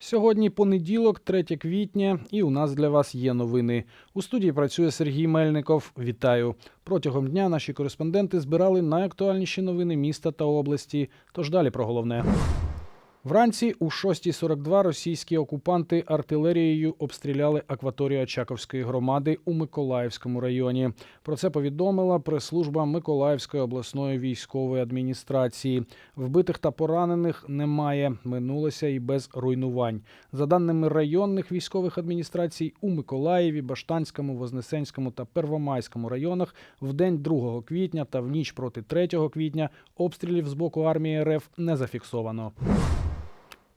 Сьогодні понеділок, 3 квітня, і у нас для вас є новини. У студії працює Сергій Мельников. Вітаю. Протягом дня наші кореспонденти збирали найактуальніші новини міста та області. Тож далі про головне. Вранці у 6.42 російські окупанти артилерією обстріляли акваторію Очаковської громади у Миколаївському районі. Про це повідомила прес-служба Миколаївської обласної військової адміністрації. Вбитих та поранених немає. Минулося і без руйнувань. За даними районних військових адміністрацій, у Миколаєві, Баштанському, Вознесенському та Первомайському районах в день 2 квітня та в ніч проти 3 квітня обстрілів з боку армії РФ не зафіксовано.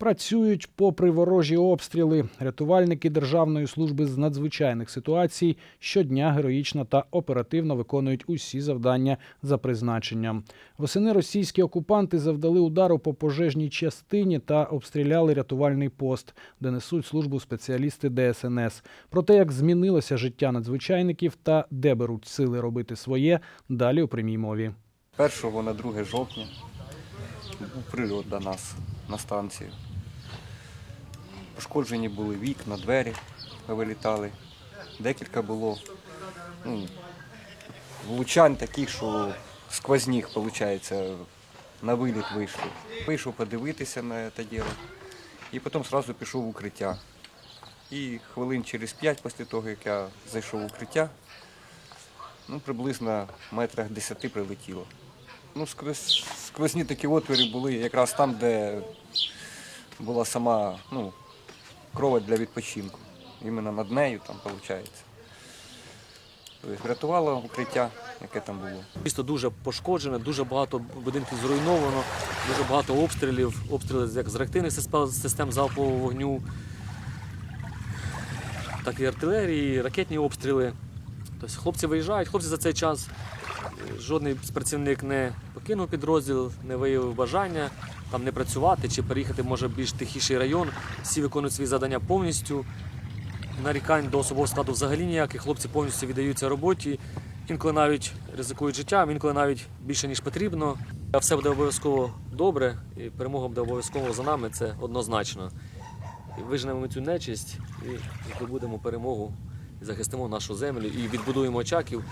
Працюють попри ворожі обстріли. Рятувальники Державної служби з надзвичайних ситуацій щодня героїчно та оперативно виконують усі завдання за призначенням. Восени російські окупанти завдали удару по пожежній частині та обстріляли рятувальний пост, де несуть службу спеціалісти ДСНС. Про те, як змінилося життя надзвичайників та де беруть сили робити своє, далі у прямій мові. 1 на 2 жовтня був прильот до нас на станцію. Пошкоджені були вікна, двері вилітали. Декілька було ну, влучань таких, що сквозних, виходить, на виліт вийшли. Вийшов подивитися на це діло і потім одразу пішов в укриття. І хвилин через п'ять після того, як я зайшов в укриття, ну, приблизно метрах 10 прилетіло. Ну, сквозні такі отвори були якраз там, де була сама ну, кровать для відпочинку. Іменно над нею там виходить. Тобто врятувало укриття, яке там було. Місто дуже пошкоджене, дуже багато будинків зруйновано, дуже багато обстрілів, обстріли як з реактивних систем- залпового вогню, так і артилерії, ракетні обстріли. Тобто хлопці виїжджають, хлопці за цей час жодний працівник не покинув підрозділ, не виявив бажання там не працювати чи переїхати може більш тихіший район. Всі виконують свої завдання повністю. Нарікань до особового складу взагалі ніяких. Хлопці повністю віддаються роботі. Інколи навіть ризикують життям, інколи навіть більше ніж потрібно. Все буде обов'язково добре, і перемога буде обов'язково за нами. Це однозначно. І виженемо цю нечисть і здобудемо перемогу, і захистимо нашу землю, і відбудуємо очаків.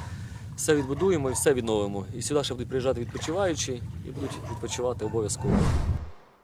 Все відбудуємо і все відновимо. І сюди ще будуть приїжджати відпочиваючі і будуть відпочивати обов'язково.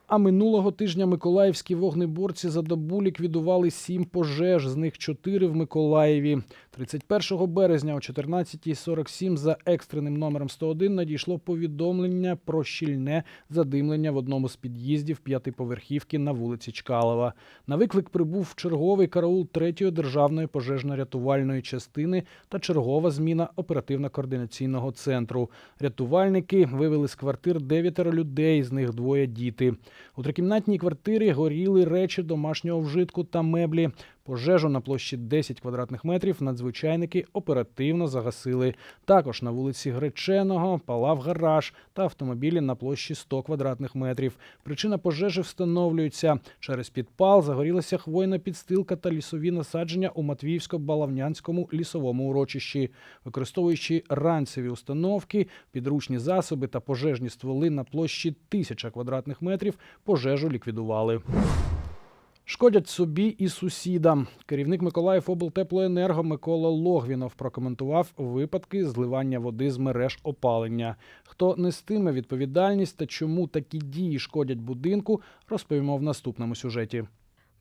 А минулого тижня миколаївські вогнеборці за добу ліквідували сім пожеж, з них чотири в Миколаєві. 31 березня о 14.47 за екстреним номером 101 надійшло повідомлення про щільне задимлення в одному з під'їздів п'ятиповерхівки на вулиці Чкалова. На виклик прибув черговий караул 3-ї державної пожежно-рятувальної частини та чергова зміна оперативно-координаційного центру. Рятувальники вивели з квартир дев'ятеро людей, з них двоє діти. У трикімнатній квартирі горіли речі домашнього вжитку та меблі. Пожежу на площі 10 квадратних метрів надзвичайники оперативно загасили. Також на вулиці Греченого палав гараж та автомобілі на площі 100 квадратних метрів. Причина пожежі встановлюється. Через підпал загорілася хвойна підстилка та лісові насадження у Матвіївсько-Балавнянському лісовому урочищі. Використовуючи ранцеві установки, підручні засоби та пожежні стволи на площі 1000 квадратних метрів, пожежу ліквідували. Шкодять собі і сусідам. Керівник Миколаїв облтеплоенерго Микола Логвінов прокоментував випадки зливання води з мереж опалення. Хто нестиме відповідальність та чому такі дії шкодять будинку, розповімо в наступному сюжеті.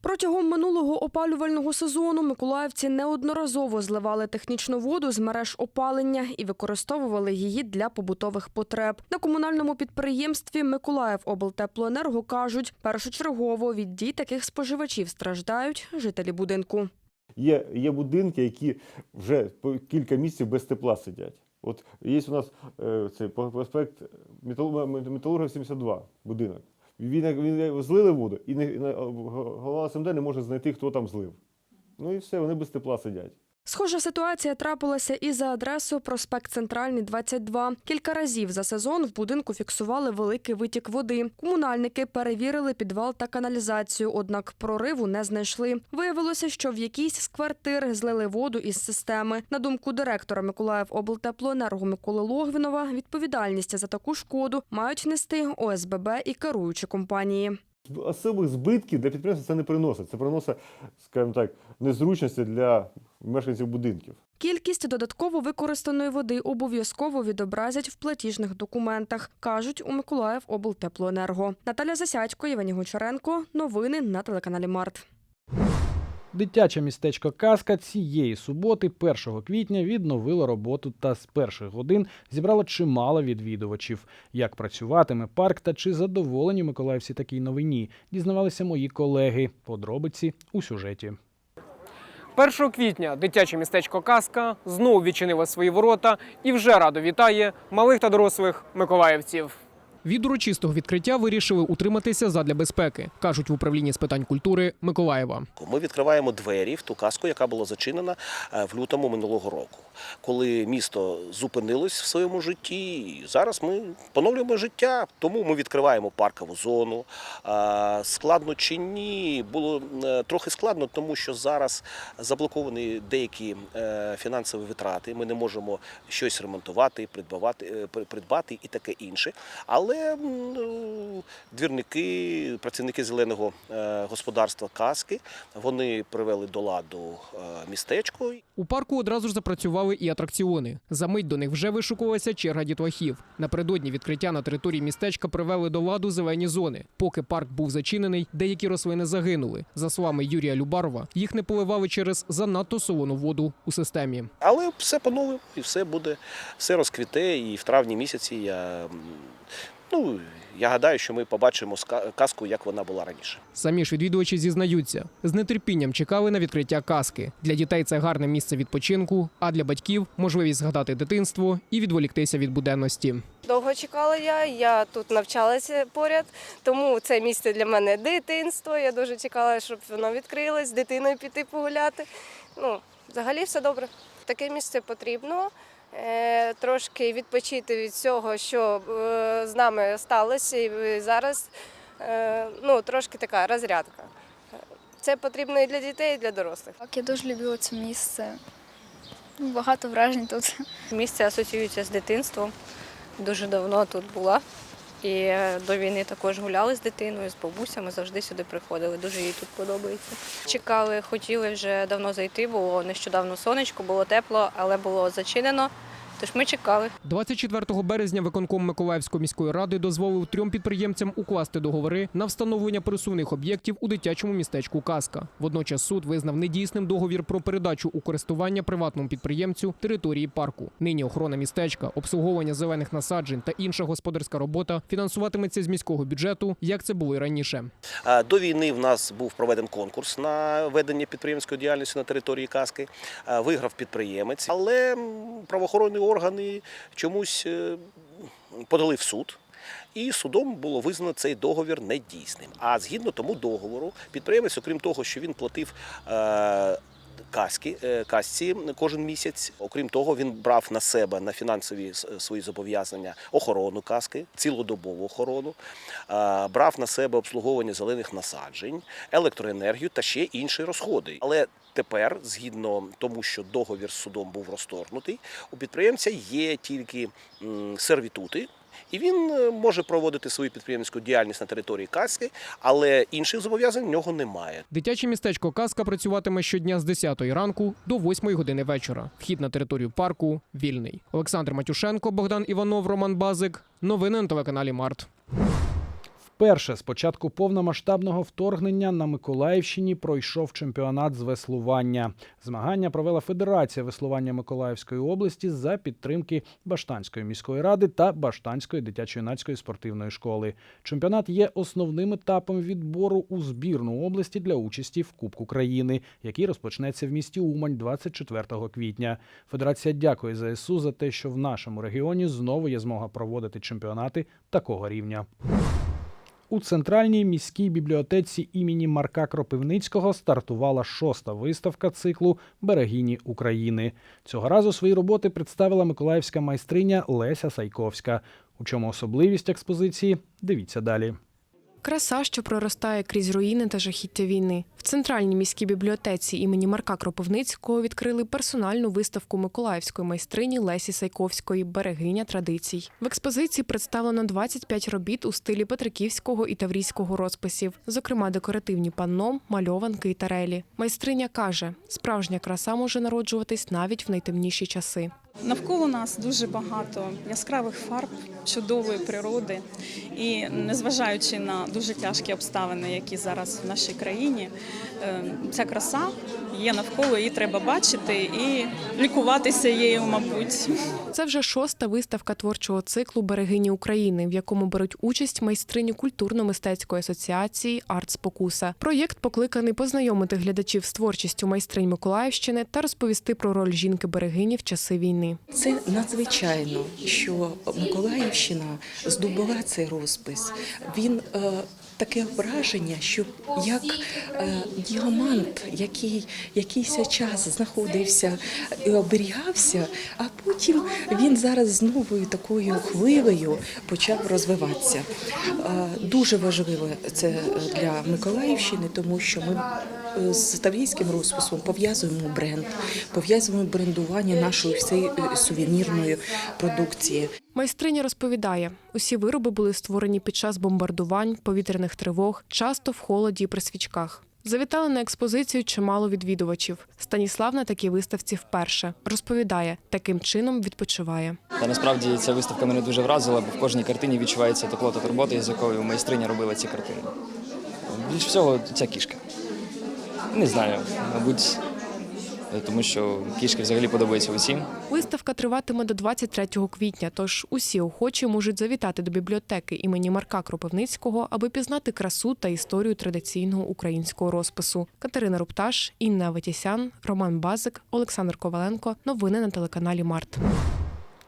Протягом минулого опалювального сезону миколаївці неодноразово зливали технічну воду з мереж опалення і використовували її для побутових потреб. На комунальному підприємстві Миколаїв облтеплоенерго кажуть, першочергово від дій таких споживачів страждають жителі будинку. Є, є будинки, які вже по кілька місяців без тепла сидять. От є у нас е, цей проспект Метал- Металурга 72 будинок. Він, він злили воду, і не- голова СМД не може знайти, хто там злив. Ну і все, вони без тепла сидять. Схожа ситуація трапилася і за адресою проспект Центральний, 22. Кілька разів за сезон в будинку фіксували великий витік води. Комунальники перевірили підвал та каналізацію, однак прориву не знайшли. Виявилося, що в якійсь з квартир злили воду із системи. На думку директора Миколаїв облтеплоенерго Миколи Логвінова, відповідальність за таку шкоду мають нести ОСББ і керуючі компанії. Особих збитків для підприємства це не приносить. Це приносить, скажімо так, незручності для мешканців будинків. Кількість додатково використаної води обов'язково відобразять в платіжних документах, кажуть у Миколаїв облтеплоенерго. Наталя Засядько, Євгеній Гончаренко. Новини на телеканалі Март. Дитяче містечко Казка цієї суботи, 1 квітня, відновило роботу та з перших годин зібрало чимало відвідувачів. Як працюватиме парк та чи задоволені миколаївці такій новині, дізнавалися мої колеги. Подробиці у сюжеті. 1 квітня дитяче містечко Казка знову відчинило свої ворота і вже радо вітає малих та дорослих миколаївців. Від урочистого відкриття вирішили утриматися задля безпеки, кажуть в управлінні з питань культури Миколаєва. Ми відкриваємо двері в ту казку, яка була зачинена е, в лютому минулого року, коли місто зупинилось в своєму житті. Зараз ми поновлюємо життя, тому ми відкриваємо паркову зону. Складно чи ні, було е, трохи складно, тому що зараз заблоковані деякі е, фінансові витрати. Ми не можемо щось ремонтувати, придбавати, е, придбати і таке інше. Але м, ну, двірники, працівники зеленого е, господарства Каски, вони привели до ладу е, містечко. У парку одразу ж запрацювали і атракціони. За мить до них вже вишукувалася черга дітлахів. Напередодні відкриття на території містечка привели до ладу зелені зони. Поки парк був зачинений, деякі рослини загинули. За словами Юрія Любарова, їх не поливали через занадто солону воду у системі. Але все поновимо і все буде, все розквіте. І в травні місяці я, ну, я гадаю, що ми побачимо казку, як вона була раніше. Самі ж відвідувачі зізнаються, з нетерпінням чекали на відкриття казки. Для дітей це гарне місце відпочинку, а для батьків можливість згадати дитинство і відволіктися від буденності. Довго чекала я, я тут навчалася поряд, тому це місце для мене дитинство. Я дуже чекала, щоб воно відкрилось, з дитиною піти погуляти. Ну, взагалі все добре. Таке місце потрібно. Е, трошки відпочити від всього, що е, з нами сталося. І зараз е, ну, трошки така розрядка. Це потрібно і для дітей, і для дорослих. Так, я дуже любила це місце. Ну, Багато вражень тут. Місце асоціюється з дитинством. Дуже давно тут була. І до війни також гуляли з дитиною, з бабусями, завжди сюди приходили. Дуже їй тут подобається. Чекали, хотіли вже давно зайти, було нещодавно сонечко, було тепло, але було зачинено. Тож ми чекали. 24 березня виконком Миколаївської міської ради дозволив трьом підприємцям укласти договори на встановлення пересувних об'єктів у дитячому містечку Казка. Водночас суд визнав недійсним договір про передачу у користування приватному підприємцю території парку. Нині охорона містечка, обслуговування зелених насаджень та інша господарська робота фінансуватиметься з міського бюджету, як це було і раніше. До війни в нас був проведений конкурс на ведення підприємської діяльності на території Каски. Е, Виграв підприємець, але м, правоохоронні органи чомусь е, подали в суд. І судом було визнано цей договір недійсним. А згідно тому договору, підприємець, окрім того, що він платив е, каски, е, касці кожен місяць, окрім того, він брав на себе на фінансові свої зобов'язання охорону каски, цілодобову охорону, е, брав на себе обслуговування зелених насаджень, електроенергію та ще інші розходи. Але Тепер, згідно тому, що договір з судом був розторгнутий, у підприємця є тільки сервітути, і він е, може проводити свою підприємницьку діяльність на території Каски, але інших зобов'язань в нього немає. Дитяче містечко Каска працюватиме щодня з 10 ранку до 8 години вечора. Вхід на територію парку вільний. Олександр Матюшенко, Богдан Іванов, Роман Базик. Новини на телеканалі Март. Вперше з початку повномасштабного вторгнення на Миколаївщині пройшов чемпіонат з веслування. Змагання провела Федерація веслування Миколаївської області за підтримки Баштанської міської ради та Баштанської дитячо-юнацької спортивної школи. Чемпіонат є основним етапом відбору у збірну області для участі в Кубку країни, який розпочнеться в місті Умань 24 квітня. Федерація дякує ЗСУ за те, що в нашому регіоні знову є змога проводити чемпіонати такого рівня. У центральній міській бібліотеці імені Марка Кропивницького стартувала шоста виставка циклу Берегині України. Цього разу свої роботи представила миколаївська майстриня Леся Сайковська. У чому особливість експозиції? Дивіться далі. Краса, що проростає крізь руїни та жахіття війни. В центральній міській бібліотеці імені Марка Кропивницького відкрили персональну виставку миколаївської майстрині Лесі Сайковської Берегиня традицій. В експозиції представлено 25 робіт у стилі петриківського і таврійського розписів, зокрема декоративні панно, мальованки і тарелі. Майстриня каже, справжня краса може народжуватись навіть в найтемніші часи. Навколо нас дуже багато яскравих фарб, чудової природи. І незважаючи на дуже тяжкі обставини, які зараз в нашій країні, е, ця краса є навколо, її треба бачити і лікуватися її, мабуть. Це вже шоста виставка творчого циклу Берегині України, в якому беруть участь майстрині культурно-мистецької асоціації Арт Спокуса. Проєкт покликаний познайомити глядачів з творчістю майстринь Миколаївщини та розповісти про роль жінки берегині в часи війни. Це надзвичайно, що Миколаївщина здобула цей розпис. Він е, таке враження, що як е, діамант, який якийсь час знаходився і оберігався, а потім він зараз з новою такою хвилею почав розвиватися. Е, дуже важливо це для Миколаївщини, тому що ми е, з таврійським розписом пов'язуємо бренд, пов'язуємо брендування нашої всієї е, сувенірної продукції. Майстриня розповідає, усі вироби були створені під час бомбардувань, повітряних тривог, часто в холоді і при свічках. Завітали на експозицію чимало відвідувачів. Станіслав на такій виставці вперше розповідає, таким чином відпочиває. Та насправді ця виставка мене дуже вразила, бо в кожній картині відчувається тепло та турбота, з якою майстриня робила ці картини. Більш всього, ця кішка. Не знаю, мабуть, тому що кішки взагалі подобаються усім. Виставка триватиме до 23 квітня, тож усі охочі можуть завітати до бібліотеки імені Марка Кропивницького, аби пізнати красу та історію традиційного українського розпису. Катерина Рупташ, Інна Аветісян, Роман Базик, Олександр Коваленко. Новини на телеканалі Март.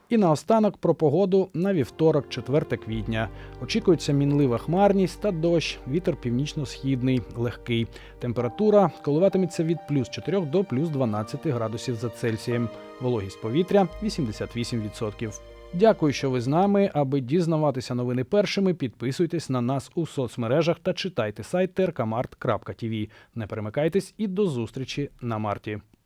І наостанок про погоду на вівторок, 4 квітня. Очікується мінлива хмарність та дощ. Вітер північно-східний, легкий. Температура коливатиметься від плюс 4 до плюс 12 градусів за Цельсієм. Вологість повітря 88%. Дякую, що ви з нами. Аби дізнаватися новини першими, підписуйтесь на нас у соцмережах та читайте сайт trkmart.tv. Не перемикайтесь і до зустрічі на марті.